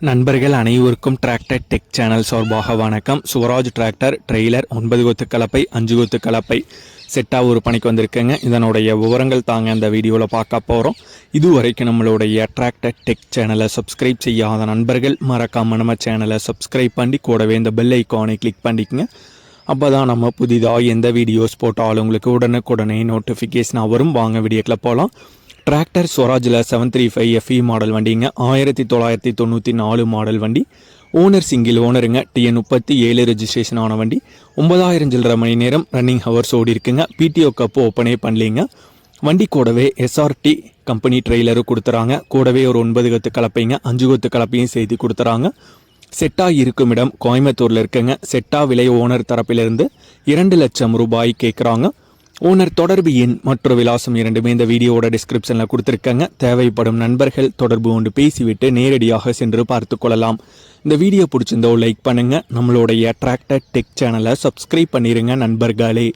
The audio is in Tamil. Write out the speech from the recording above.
நண்பர்கள் அனைவருக்கும் டிராக்டர் டெக் சேனல் சார்பாக வணக்கம். சுவராஜ் டிராக்டர் ட்ரெய்லர் ஒன்பது கொத்து கலப்பை அஞ்சு கொத்து கலப்பை செட்டாக ஒரு பணிக்கு வந்திருக்கேங்க. இதனுடைய விவரங்கள் தாங்க அந்த வீடியோவில் பார்க்க போகிறோம் இதுவரைக்கும் நம்மளுடைய டிராக்டர் டெக் சேனலை சப்ஸ்கிரைப் செய்யாத நண்பர்கள் மறக்காமல் நம்ம சேனலை சப்ஸ்கிரைப் பண்ணி கூடவே இந்த பெல் ஐக்கானை கிளிக் பண்ணிக்கங்க. அப்போ தான் நம்ம புதிதாக எந்த வீடியோஸ் போட்டாலும் உங்களுக்கு உடனுக்குடனே நோட்டிஃபிகேஷனாக வரும். வாங்க வீடியோக்கில் போகலாம் tractor ஸ்வராஜில் seven three five FE model வண்டிங்க. ஆயிரத்தி தொள்ளாயிரத்தி தொண்ணூற்றி நாலு மாடல் வண்டி. ஓனர் சிங்கிள் ஓனருங்க டிஎன் முப்பத்தி ஏழு ரெஜிஸ்ட்ரேஷன் ஆன வண்டி. ஒன்பதாயிரம் சில்லரை மணி நேரம் ரன்னிங் ஹவர்ஸ் ஓடி இருக்குங்க. பிடிஓ கப்பு ஓப்பனே பண்ணலிங்க. வண்டி கூடவே எஸ்ஆர்டி கம்பெனி ட்ரெய்லரும் கொடுத்துறாங்க. கூடவே ஒரு ஒன்பது கத்து கலப்பைங்க அஞ்சு கொத்து கலப்பையும் செய்து கொடுத்துறாங்க. செட்டா இருக்கும் இடம் கோயம்புத்தூரில் இருக்குங்க. செட்டா விலை ஓனர் தரப்பிலிருந்து இரண்டு லட்சம் ரூபாய் கேட்குறாங்க ஓனர் தொடர்பு எண் மற்றும் விலாசம் இரண்டுமே இந்த வீடியோவோட டிஸ்கிரிப்ஷனில் கொடுத்துருக்கங்க. தேவைப்படும் நண்பர்கள் தொடர்பு கொண்டு பேசிவிட்டு நேரடியாக சென்று பார்த்து கொள்ளலாம். இந்த வீடியோ பிடிச்சிருந்தோ லைக் பண்ணுங்கள் நம்மளுடைய அட்ராக்டட் டெக் சேனலை சப்ஸ்கிரைப் பண்ணிடுங்க நண்பர்களே.